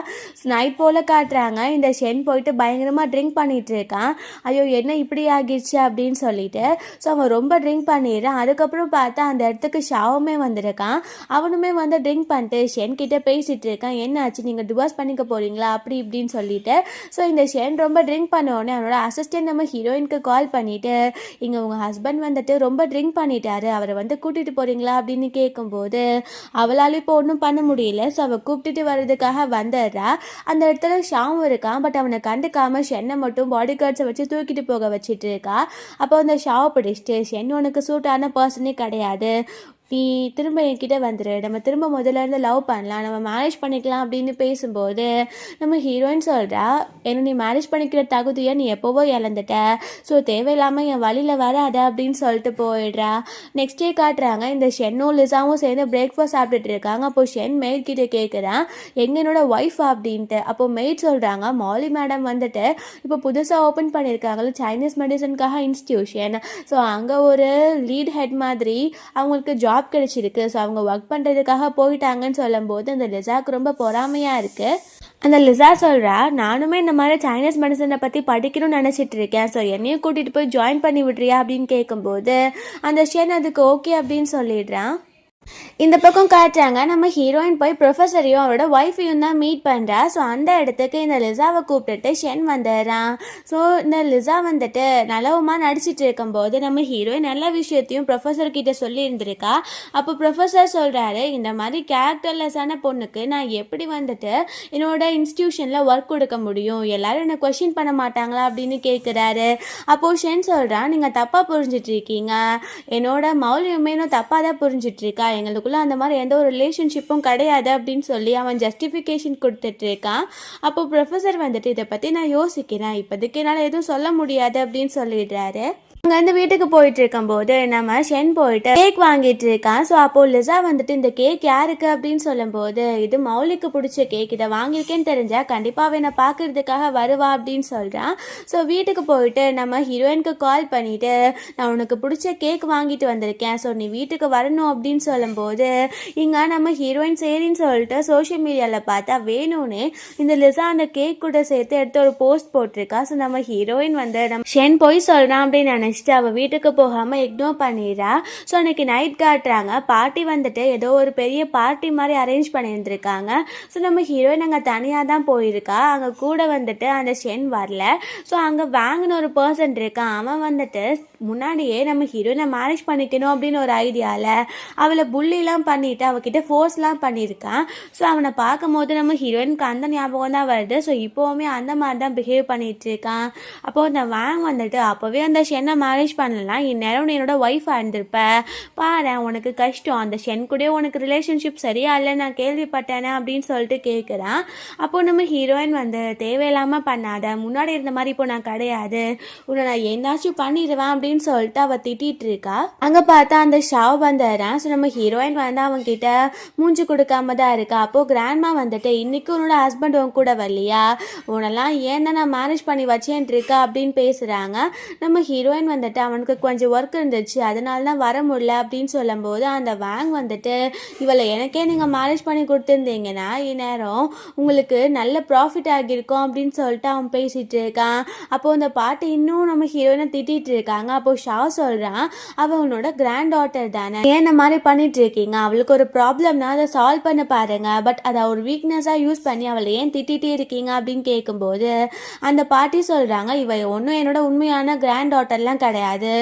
நைட் போல் காட்டுறாங்க. இந்த ஷென் போயிட்டு பயங்கரமாக ட்ரிங்க் பண்ணிகிட்டு இருக்கான். ஐயோ என்ன இப்படி ஆகிடுச்சு அப்படின்னு சொல்லிட்டு. ஸோ அவன் ரொம்ப ட்ரிங்க் பண்ணிடுறான். அதுக்கப்புறம் பார்த்தா அந்த இடத்துக்கு ஷாவுமே வந்திருக்கான். இருக்கான். அவனுமே வந்து ட்ரிங்க் பண்ணிட்டு ஷென் கிட்டே பேசிகிட்டு இருக்கான். என்னாச்சு? நீங்கள் டிவோர்ஸ் பண்ணிக்க போகிறீங்களா அப்படி இப்படின்னு சொல்லிட்டு. ஸோ இந்த ஷென் ரொம்ப ட்ரிங்க் பண்ண உடனே அவனோட அசிஸ்டன்ட் நம்ம ஹீரோயினுக்கு கால் பண்ணிவிட்டு இங்கே உங்கள் ஹஸ்பண்ட் வந்துட்டு ரொம்ப ட்ரிங்க் பண்ணிட்டாரு. அவரை வந்து கூட்டிகிட்டு போகிறீங்களா அப்படின்னு கேட்கும்போது அவளால் இப்போ ஒன்றும் பண்ண முடியல. ஸோ அவள் கூப்பிட்டுட்டு வர்றதுக்காக வந்துடுறா. அந்த இடத்துல ஷாவும் இருக்கான். பட் அவனை கண்டுக்காம ஷென்னை மட்டும் பாடி கார்ட்ஸை வச்சு தூக்கிட்டு போக வச்சுட்டு இருக்கா. அப்போ அந்த ஷாவை பிடிச்சிட்டு ஷென் உனக்கு சூட்டான பர்சனே கிடையாது. நீ திரும்ப என்கிட்ட வந்துடு நம்ம திரும்ப முதல்ல இருந்து லவ் பண்ணலாம். நம்ம மேரேஜ் பண்ணிக்கலாம் அப்படின்னு பேசும்போது நம்ம ஹீரோயின் சொல்கிறா என்ன நீ மேரேஜ் பண்ணிக்கிற தகுதியை நீ எப்போவோ இழந்துட்ட. ஸோ தேவையில்லாமல் என் வழியில் வராத அப்படின்னு சொல்லிட்டு போயிடுறா. நெக்ஸ்ட் டே காட்டுறாங்க இந்த ஷென்னும் லிசாவும் சேர்ந்து பிரேக்ஃபாஸ்ட் சாப்பிட்டுட்டு இருக்காங்க. அப்போ ஷென் மெய்ட் கிட்டே கேட்குறான் எங்கள் என்னோட ஒய்ஃப் அப்படின்ட்டு. அப்போ மெய்ட் சொல்கிறாங்க மாலி மேடம் வந்துட்டு இப்போ புதுசாக ஓப்பன் பண்ணியிருக்காங்களே சைனீஸ் மெடிசனுக்காக இன்ஸ்டியூஷன் ஸோ அங்கே ஒரு லீட் ஹெட் மாதிரி அவங்களுக்கு ஜாப் கிடைச்சிருக்கு ஸோ அவங்க ஒர்க் பண்ணுறதுக்காக போயிட்டாங்கன்னு சொல்லும்போது அந்த லிசாக்கு ரொம்ப பொறாமையாக இருக்குது அந்த லிசா சொல்கிறா நானுமே இந்த மாதிரி சைனீஸ் மெடிசனை பற்றி படிக்கணும்னு நினச்சிட்டு இருக்கேன் ஸோ என்னையும் கூட்டிகிட்டு போய் ஜாயின் பண்ணி விட்றியா? அப்படின்னு கேட்கும்போது அந்த ஷென் அதுக்கு ஓகே அப்படின்னு சொல்லிடுறான். இந்த பக்கம் காட்டுறாங்க. நம்ம ஹீரோயின் போய் ப்ரொஃபஸரையும் அவரோட ஒய்ஃபையும் தான் மீட் பண்ணுறா ஸோ அந்த இடத்துக்கு இந்த லிசாவை கூப்பிட்டுட்டு ஷென் வந்துடுறான். ஸோ இந்த லிசா வந்துட்டு நலவுமாக நடிச்சிட்டு இருக்கும்போது நம்ம ஹீரோயின் நல்ல விஷயத்தையும் ப்ரொஃபஸர் கிட்ட சொல்லி இருந்திருக்கா அப்போ ப்ரொஃபஸர் சொல்கிறாரு இந்த மாதிரி கேரக்டர்லெஸ்ஸான பொண்ணுக்கு நான் எப்படி வந்துட்டு என்னோட இன்ஸ்டியூஷனில் ஒர்க் கொடுக்க முடியும்? எல்லாரும் என்னை கொஷின் பண்ண மாட்டாங்களா அப்படின்னு கேட்குறாரு அப்போது ஷென் சொல்கிறான் நீங்கள் தப்பாக புரிஞ்சிட்ருக்கீங்க என்னோட மௌலியமே இன்னும் தப்பாக தான் புரிஞ்சிட்டு இருக்கா. எங்களுக்குள்ள அந்த மாதிரி எந்த ஒரு ரிலேஷன்ஷிப்பும் கிடையாது அப்படின்னு சொல்லி அவன் ஜஸ்டிஃபிகேஷன் கொடுத்துட்டு இருக்கான். அப்போ ப்ரொஃபஸர் வந்துட்டு இதை பற்றி நான் யோசிக்கிறேன். இப்போதைக்கு என்னால் எதுவும் சொல்ல முடியாது அப்படின்னு சொல்லிடுறாரு. அங்கேருந்து வீட்டுக்கு போயிட்டு இருக்கும்போது நம்ம ஷென் போயிட்டு கேக் வாங்கிட்டு இருக்கான் ஸோ அப்போ லிசா வந்துட்டு இந்த கேக் யாருக்கு அப்படின்னு சொல்லும்போது இது மௌலிக்கு பிடிச்ச கேக் இதை வாங்கியிருக்கேன்னு தெரிஞ்சா கண்டிப்பாக என்னை பார்க்கறதுக்காக வருவா அப்படின்னு சொல்கிறான் ஸோ வீட்டுக்கு போயிட்டு நம்ம ஹீரோயினுக்கு கால் பண்ணிட்டு நான் உனக்கு பிடிச்ச கேக் வாங்கிட்டு வந்திருக்கேன். ஸோ நீ வீட்டுக்கு வரணும் அப்படின்னு சொல்லும்போது இங்கே நம்ம ஹீரோயின் சரின்னு சொல்லிட்டு சோஷியல் மீடியாவில் பார்த்தா வேணும்னு இந்த லிசா அந்த கேக் கூட சேர்த்து எடுத்து ஒரு போஸ்ட் போட்டிருக்கா. ஸோ நம்ம ஹீரோயின் வந்து நம்ம ஷென் போய் சொல்கிறான் அப்படின்னு நினச்சிட்டு அவள் வீட்டுக்கு போகாமல் இக்னோர் பண்ணிடுறா ஸோ அன்னைக்கு நைட் காட்டுறாங்க. பார்ட்டி வந்துட்டு ஏதோ ஒரு பெரிய பார்ட்டி மாதிரி அரேஞ்ச் பண்ணியிருந்திருக்காங்க. ஸோ நம்ம ஹீரோயின் அங்கே தனியாக தான் போயிருக்கா. அங்கே கூட வந்துட்டு அந்த ஷென் வரல. ஸோ அங்கே வாங்கின ஒரு பர்சன் இருக்கான். அவன் வந்துட்டு முன்னாடியே நம்ம ஹீரோயினை மேரேஜ் பண்ணிக்கணும் அப்படின்னு ஒரு ஐடியாவில் அவளை புள்ளிலாம் பண்ணிவிட்டு அவகிட்ட ஃபோர்ஸ்லாம் பண்ணியிருக்கான். ஸோ அவனை பார்க்கும்போது நம்ம ஹீரோயினுக்கு அந்த ஞாபகம் தான் வருது. ஸோ இப்போவுமே அந்த மாதிரி தான் பிஹேவ் பண்ணிகிட்டு இருக்கான் அப்போ அந்த வேங் வந்துட்டு அப்போவே அந்த ஷென்னை மேரேஜ் பண்ணலாம் இந்நேரம் என்னோட ஒய்ஃபாக இருந்திருப்ப. பாரு உனக்கு கஷ்டம். அந்த ஷென் கூட உனக்கு ரிலேஷன்ஷிப் சரியா இல்லை நான் கேள்விப்பட்டேனே அப்படின்னு சொல்லிட்டு கேட்குறான் அப்போ நம்ம ஹீரோயின் வந்து தேவையில்லாமல் பண்ணாத. முன்னாடி இருந்த மாதிரி இப்போ நான் கிடையாது. உன்னை நான் என்னாச்சும் பண்ணிடுவேன் அப்படின்னு அப்படின்னு சொல்லிட்டு அவள் திட்டிட்டு இருக்கா. அங்கே பார்த்தா அந்த ஷாவ் வந்துடுறான் ஸோ நம்ம ஹீரோயின் வந்து அவங்க கிட்ட மூஞ்சி கொடுக்காம தான் இருக்கா. அப்போ கிராண்ட்மா வந்துட்டு இன்னைக்கு உன்னோட ஹஸ்பண்ட் உன் கூட வரலையா? உன்னெல்லாம் ஏன் தான் நான் மேரேஜ் பண்ணி வச்சேன் இருக்கா? அப்படின்னு பேசுகிறாங்க நம்ம ஹீரோயின் வந்துட்டு அவனுக்கு கொஞ்சம் ஒர்க் இருந்துச்சு. அதனால தான் வர முடியல. அப்படின்னு சொல்லும்போது அந்த வேங் வந்துட்டு இவளை எனக்கே நீங்கள் மேரேஜ் பண்ணி கொடுத்துருந்தீங்கன்னா இந்நேரம் உங்களுக்கு நல்ல ப்ராஃபிட் ஆகியிருக்கும். அப்படின்னு சொல்லிட்டு அவன் பேசிட்டு இருக்கான். அப்போ அந்த பாட்டு இன்னும் நம்ம ஹீரோயினை திட்டிட்டு இருக்காங்க. அப்போ ஷா சொல்கிறான் அவள் உன்னோட கிராண்ட் டாட்டர் தானே. ஏன் இந்த மாதிரி பண்ணிட்டு இருக்கீங்க அவளுக்கு ஒரு ப்ராப்ளம்னா அதை சால்வ் பண்ண பாருங்க. பட் அதை ஒரு வீக்னஸாக யூஸ் பண்ணி அவளை ஏன் திட்டிகிட்டே இருக்கீங்க அப்படின்னு கேட்கும்போது அந்த பாட்டி சொல்கிறாங்க இவ ஒன்றும் என்னோட உண்மையான கிராண்ட் டாட்டர்லாம் கிடையாது.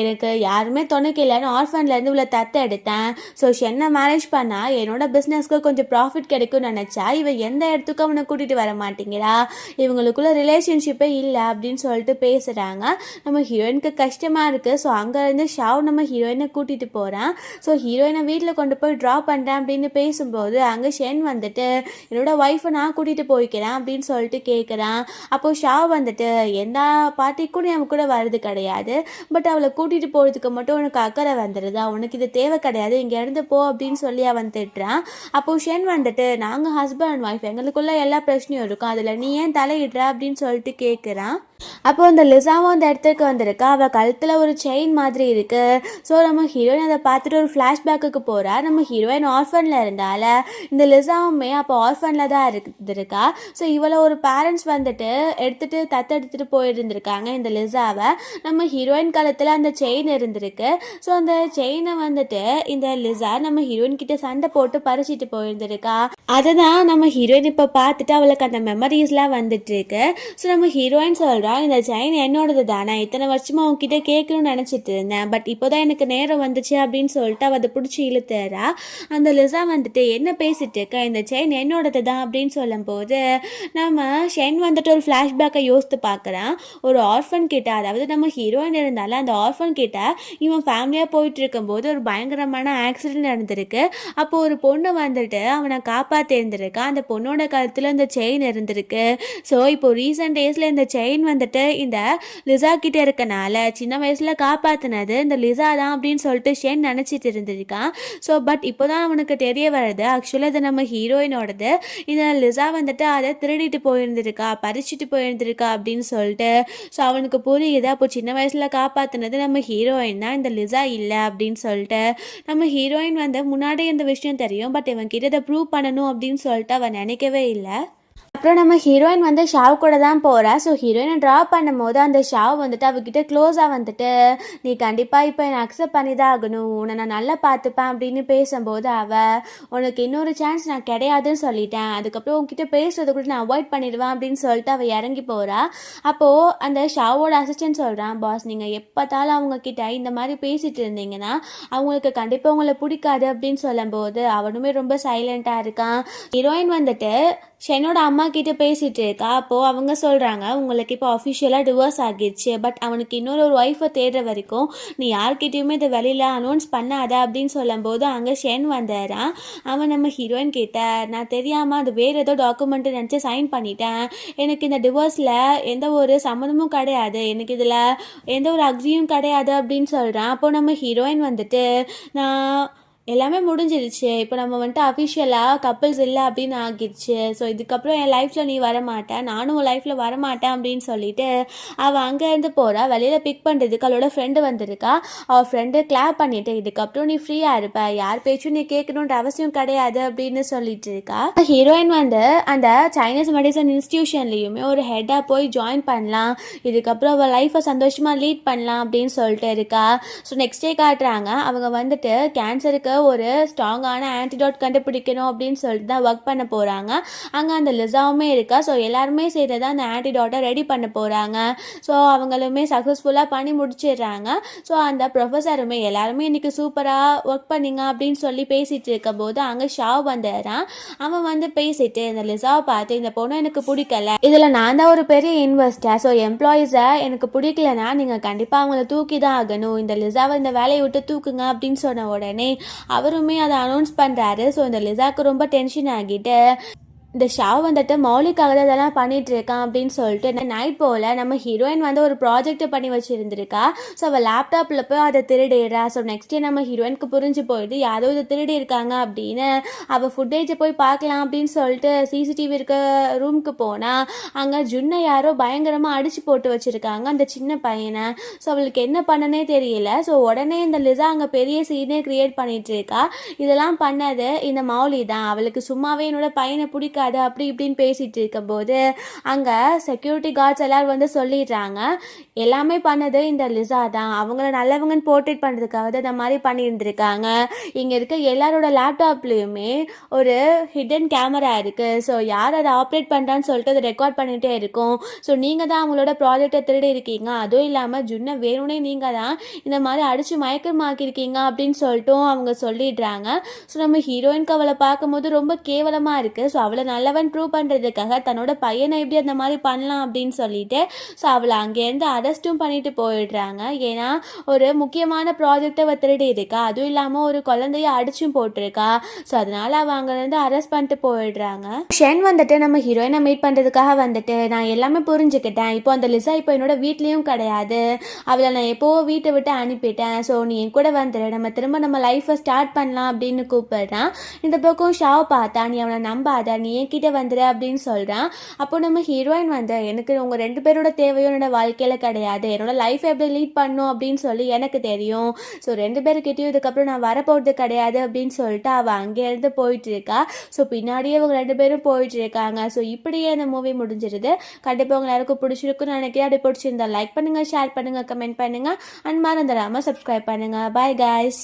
எனக்கு யாருமே துணைக்கு இல்லைன்னு ஆர்ஃபன்லேருந்து இவளை தத்து எடுத்தேன். ஸோ என்ன மேரேஜ் பண்ணால் என்னோட பிஸ்னஸ்க்கு கொஞ்சம் ப்ராஃபிட் கிடைக்கும்னு நினச்சா இவ எந்த இடத்துக்கும் அவனை கூட்டிகிட்டு வர மாட்டேங்கிறா. இவங்களுக்குள்ள ரிலேஷன்ஷிப்பே இல்லை அப்படின்னு சொல்லிட்டு பேசுகிறாங்க நம்ம ஹீரோயினுக்கு கஷ்டம் கஷ்டமாக இருக்குது ஸோ அங்கேருந்து ஷாவ் நம்ம ஹீரோயினை கூட்டிகிட்டு போகிறான் ஸோ ஹீரோயினை வீட்டில் கொண்டு போய் ட்ராப் பண்ணுறேன் அப்படின்னு பேசும்போது அங்கே ஷென் வந்துட்டு என்னோட ஒய்ஃபை நான் கூட்டிகிட்டு போய்க்கிறேன் அப்படின்னு சொல்லிட்டு கேட்குறான் அப்போது ஷாவ் வந்துட்டு எந்த பார்ட்டி கூட அவன் கூட வர்றது கிடையாது. பட் அவளை கூட்டிகிட்டு போகிறதுக்கு மட்டும் உனக்கு அக்கறை வந்துடுதா உனக்கு இது தேவை கிடையாது. இங்கே இருந்து போ அப்படின்னு சொல்லி அவன் திட்டுறான். அப்போது ஷென் வந்துட்டு நாங்கள் ஹஸ்பண்ட் அண்ட் ஒய்ஃப் எங்களுக்குள்ள எல்லா பிரச்சனையும் இருக்கும். அதில் நீ ஏன் தலையிடுற? அப்படின்னு சொல்லிட்டு கேட்குறான் அப்போ அந்த லிசாவும் அந்த இடத்துக்கு வந்திருக்கா. அவள் கழுத்தில் ஒரு செயின் மாதிரி இருக்கு. ஸோ நம்ம ஹீரோயின் அதை பார்த்துட்டு ஒரு ஃப்ளாஷ்பேக்குக்கு போகிறா நம்ம ஹீரோயின் ஆர்ஃபனில் இருந்தால இந்த லிசாவுமே அப்போ ஆர்ஃபனில் தான் இருந்திருக்கா. ஸோ இவளை ஒரு பேரண்ட்ஸ் வந்துட்டு எடுத்துட்டு தத்தெடுத்துட்டு போயிருந்திருக்காங்க இந்த லிசாவை. நம்ம ஹீரோயின் காலத்தில் அந்த செயின் இருந்திருக்கு. ஸோ அந்த செயினை வந்துட்டு இந்த லிசா நம்ம ஹீரோயின் கிட்ட சண்டை போட்டு பறிச்சிட்டு போயிருந்திருக்கா. அதை தான் நம்ம ஹீரோயின் இப்போ பார்த்துட்டு அவளுக்கு அந்த மெமரிஸ்லாம் வந்துட்டு இருக்கு. ஸோ நம்ம ஹீரோயின் சொல்கிறா இந்த செயின் என்னோடது தானே. இத்தனை வருஷமா உன்கிட்ட கேட்கணும்னு நினச்சிட்டு இருந்தேன். பட் இப்போதான் எனக்கு நேரம் வந்துச்சு அப்படின்னு சொல்லிட்டு அவள் அதை பிடிச்சி இழுத்துறா. அந்த லிசா வந்துட்டு என்ன பேசிட்டு இருக்க? இந்த செயின் என்னோடது தான் அப்படின்னு சொல்லும்போது நம்ம ஷென் வந்துட்டு ஒரு ஃப்ளாஷ்பேக்கை யோசித்து பார்க்குறான். ஒரு ஆர்ஃபன் கிட்ட அதாவது நம்ம ஹீரோயின் இருந்தாலும் அந்த ஆர்ஃபன் கிட்ட இவன் ஃபேமிலியாக போயிட்டு இருக்கும்போது ஒரு பயங்கரமான ஆக்சிடென்ட் நடந்திருக்கு. அப்போ ஒரு பொண்ணு வந்துட்டு அவனை காப்பாற்றிருந்திருக்கா அந்த பொண்ணோட கழுத்தில் இந்த செயின் இருந்திருக்கு. ஸோ இப்போ ரீசெண்ட் டேஸில் இந்த செயின் வந்து வந்துட்டு இந்த லிசா கிட்ட இருக்கனால சின்ன வயசில் காப்பாற்றினது இந்த லிசா தான் அப்படின்னு சொல்லிட்டு ஷேன் நினச்சிட்டு இருந்திருக்கான். ஸோ பட் இப்போ தான் அவனுக்கு தெரிய வருது ஆக்சுவலாக இது நம்ம ஹீரோயினோடது இந்த லிசா வந்துட்டு அதை திருடிட்டு போயிருந்திருக்கா பறிச்சுட்டு போயிருந்திருக்கா அப்படின்னு சொல்லிட்டு. ஸோ அவனுக்கு புரியுது. அப்போ சின்ன வயசில் காப்பாற்றினது நம்ம ஹீரோயின் தான். இந்த லிசா இல்லை அப்படின்னு சொல்லிட்டு. நம்ம ஹீரோயின் வந்து முன்னாடி இந்த விஷயம் தெரியும். பட் இவன் கிட்ட இதை ப்ரூவ் பண்ணணும் அப்படின்னு சொல்லிட்டு அவன் நினைக்கவே இல்லை. அப்புறம் நம்ம ஹீரோயின் வந்து ஷாவ் கூட தான் போகிறா ஸோ ஹீரோயினை ட்ரா பண்ணும்போது அந்த ஷாவ் வந்துட்டு அவகிட்ட க்ளோஸாக வந்துட்டு நீ கண்டிப்பாக இப்போ என்னை அக்செப்ட் பண்ணி தான் ஆகணும். உன்னை நான் நல்லா பார்த்துப்பேன் அப்படின்னு பேசும்போது அவள் உனக்கு இன்னொரு சான்ஸ் நான் கிடையாதுன்னு சொல்லிட்டேன். அதுக்கப்புறம் உன்கிட்ட பேசுறதை கூட நான் அவாய்ட் பண்ணிடுவேன் அப்படின்னு சொல்லிட்டு அவள் இறங்கி போகிறா அப்போது அந்த ஷாவோட அசிஸ்டன்ட் சொல்கிறான் பாஸ் நீங்கள் எப்போத்தாலும் அவங்கக்கிட்ட இந்த மாதிரி பேசிட்டு இருந்தீங்கன்னா அவங்களுக்கு கண்டிப்பாக உங்களை பிடிக்காது அப்படின்னு சொல்லும்போது அவனுமே ரொம்ப சைலண்ட்டாக இருக்கான். ஹீரோயின் வந்துட்டு ஷெனோட அம்மா கிட்ட பேசிட்டு இருக்கா? அப்போது அவங்க சொல்கிறாங்க உங்களுக்கு இப்போ அஃபிஷியலாக டிவோர்ஸ் ஆகிடுச்சு. பட் அவனுக்கு இன்னொரு ஒரு ஒய்ஃபை தேடுற வரைக்கும் நீ யார்கிட்டயுமே இதை வெளியில் அனௌன்ஸ் பண்ணாத அப்படின்னு சொல்லும்போது அங்கே ஷென் வந்தாரான் அவன் நம்ம ஹீரோயின் கிட்ட நான் தெரியாமல் அது வேறு ஏதோ டாக்குமெண்ட் நினச்சி சைன் பண்ணிட்டேன். எனக்கு இந்த டிவோர்ஸில் எந்த ஒரு சம்மந்தமும் கிடையாது. எனக்கு இதில் எந்த ஒரு அக்ரியும் கிடையாது அப்படின்னு சொல்கிறான் அப்போ நம்ம ஹீரோயின் வந்துட்டு நான் எல்லாமே முடிஞ்சிருச்சு. இப்போ நம்ம வந்துட்டு அஃபிஷியலாக கப்பிள்ஸ் இல்லை அப்படின்னு ஆகிடுச்சு. ஸோ இதுக்கப்புறம் என் லைஃப்பில் நீ வரமாட்டேன் நானும் உன் லைஃப்பில் வரமாட்டேன் அப்படின்னு சொல்லிட்டு அவள் அங்கேருந்து போகிறா வெளியில் பிக் பண்ணுறதுக்கு அவளோட ஃப்ரெண்டு வந்திருக்கா. அவள் ஃப்ரெண்டு கிளாப் பண்ணிட்டு இதுக்கப்புறம் நீ ஃப்ரீயாக இருப்ப. யார் பேச்சும் நீ கேட்கணுன்ற அவசியம் கிடையாது அப்படின்னு சொல்லிட்டு இருக்கா. ஹீரோயின் வந்து அந்த சைனீஸ் மெடிசன் இன்ஸ்டியூஷன்லேயுமே ஒரு ஹெட்டாக போய் ஜாயின் பண்ணலாம். இதுக்கப்புறம் அவள் லைஃப்பை சந்தோஷமாக லீட் பண்ணலாம் அப்படின்னு சொல்லிட்டு இருக்கா. ஸோ நெக்ஸ்ட் டே காட்டுறாங்க. அவங்க வந்துட்டு கேன்சருக்கு ஒரு ஸ்ட்ராங்கான ஆன்டிடாட் கண்டுபிடிக்கணும் அப்படின்னு சொல்லிட்டு தான் ஒர்க் பண்ண போகிறாங்க அங்கே அந்த லிசாவுமே இருக்கா? ஸோ எல்லாருமே சேர்த்து தான் அந்த ஆன்டிடாட்டை ரெடி பண்ண போகிறாங்க ஸோ அவங்களுமே சக்ஸஸ்ஃபுல்லாக பண்ணி முடிச்சிடுறாங்க. ஸோ அந்த ப்ரொஃபஸருமே எல்லாருமே இன்றைக்கி சூப்பராக ஒர்க் பண்ணிங்க அப்படின்னு சொல்லி பேசிகிட்டு இருக்கும்போது அங்கே ஷாவ் வந்துடுறான் அவன் வந்து பேசிட்டு இந்த லிசாவை பார்த்து இந்த பொண்ணு எனக்கு பிடிக்கல. இதில் நான் தான் ஒரு பெரிய இன்வெஸ்டர் ஸோ எம்ப்ளாயீஸை எனக்கு பிடிக்கலனா நீங்கள் கண்டிப்பாக அவங்கள தூக்கி தான் ஆகணும். இந்த லிசாவை இந்த வேலையை விட்டு தூக்குங்க அப்படின்னு சொன்ன உடனே அவருமே அதை அனௌன்ஸ் பண்ணுறாரு ஸோ இந்த லிசாக்கு ரொம்ப டென்ஷன் ஆகிட்டு இந்த ஷாவ் வந்துட்டு மௌலிக்காக தான் இதெல்லாம் பண்ணிட்டு இருக்கான் அப்படின்னு சொல்லிட்டு நைட் போல் நம்ம ஹீரோயின் வந்து ஒரு ப்ராஜெக்ட் பண்ணி வச்சிருந்திருக்கா. ஸோ அவள் லேப்டாப்பில் போய் அதை திருடிடுறா ஸோ நெக்ஸ்ட் டே நம்ம ஹீரோயினுக்கு புரிஞ்சு போயிடுது யாரோ இதை திருடி இருக்காங்க அப்படின்னு அவள் ஃபுட்டேஜை போய் பார்க்கலாம் அப்படின்னு சொல்லிட்டு சிசிடிவி இருக்க ரூமுக்கு போனால் அங்கே ஜுன்னை யாரோ பயங்கரமாக அடிச்சு போட்டு வச்சுருக்காங்க அந்த சின்ன பையனை. ஸோ அவளுக்கு என்ன பண்ணனே தெரியல. ஸோ உடனே இந்த லிசா அங்கே பெரிய சீனே க்ரியேட் பண்ணிட்டு இருக்கா இதெல்லாம் பண்ணது இந்த மௌலி தான். அவளுக்கு சும்மாவே என்னோட பையனை பிடிக்காது அப்படி இப்படின்னு பேசிட்டு இருக்கும்போது அங்கே செக்யூரிட்டி கார்ட்ஸ் எல்லாரும் வந்து சொல்லிடுறாங்க எல்லாமே பண்ணது இந்த லிசா தான். அவங்கள நல்லவங்கன்னு போர்ட்ரேட் பண்ணுறதுக்காக தான் இந்த மாதிரி பண்ணியிருந்திருக்காங்க. இங்கே இருக்க எல்லாரோட லேப்டாப்லேயுமே ஒரு ஹிடன் கேமரா இருக்குது ஸோ யார் அதை ஆப்ரேட் பண்ணுறான்னு சொல்லிட்டு அதை ரெக்கார்ட் பண்ணிகிட்டே இருக்கும். ஸோ நீங்கள் தான் அவங்களோட ப்ராஜெக்டை திருடி இருக்கீங்க. அதுவும் இல்லாமல் ஜுன்னை வேணும்னே நீங்கள் தான் இந்த மாதிரி அடித்து மயக்கமாக்கியிருக்கீங்க அப்படின்னு சொல்லிட்டும் அவங்க சொல்லிடுறாங்க. ஸோ நம்ம ஹீரோயினுக்கு அவளை பார்க்கும்போது ரொம்ப கேவலமாக இருக்குது ஸோ அவளை நல்லவன் ப்ரூவ் பண்ணுறதுக்காக தன்னோட பையனை எப்படி அந்த மாதிரி பண்ணலாம் அப்படின்னு சொல்லிட்டு ஸோ அவளை அங்கேருந்து அரெஸ்ட்டும் பண்ணிட்டு போயிடுறாங்க. ஏன்னா ஒரு முக்கியமான ப்ராஜெக்டை அவள் திருடி இருக்கா அதுவும் இல்லாமல் ஒரு குழந்தைய அடிச்சும் போட்டிருக்கா. ஸோ அதனால அவள் அங்கேருந்து அரெஸ்ட் பண்ணிட்டு போயிடுறாங்க. ஷென் வந்துட்டு நம்ம ஹீரோயினை மீட் பண்ணுறதுக்காக வந்துட்டு நான் எல்லாமே புரிஞ்சுக்கிட்டேன். இப்போ அந்த லிசா இப்போ என்னோட வீட்லேயும் கிடையாது. அவளை நான் எப்போவோ வீட்டை விட்டு அனுப்பிட்டேன். ஸோ நீ என் கூட வந்துடு நம்ம திரும்ப நம்ம லைஃப்பை ஸ்டார்ட் பண்ணலாம் அப்படின்னு கூப்பிடுறான் இந்த பக்கம் ஷாவை பார்த்தா நீ அவனை நம்பாத. நீ என்கிட்ட வந்துடு அப்படின்னு சொல்கிறான் அப்போ நம்ம ஹீரோயின் வந்து எனக்கு உங்கள் ரெண்டு பேரோட தேவையும் என்னோட வாழ்க்கையில் கிடையாது. என்னோட லைஃப் எப்படி லீட் பண்ணும் அப்படின்னு சொல்லி எனக்கு தெரியும். ஸோ ரெண்டு பேருக்கிட்டையும் இதுக்கப்புறம் நான் வரப்போகிறது கிடையாது அப்படின்னு சொல்லிட்டு அவள் அங்கேருந்து போயிட்டு இருக்கா. ஸோ பின்னாடியே இவங்க ரெண்டு பேரும் போயிட்டு இருக்காங்க. ஸோ இப்படியே அந்த மூவி முடிஞ்சிருது. கண்டிப்பாக உங்க எல்லாருக்கும் பிடிச்சிருக்குன்னு நினைக்கிறேன். அப்படி பிடிச்சிருந்தா லைக் பண்ணுங்கள் ஷேர் பண்ணுங்கள் கமெண்ட் பண்ணுங்கள் அண்ட் மறந்துடாமல் சப்ஸ்கிரைப் பண்ணுங்கள் பாய் காய்ஸ்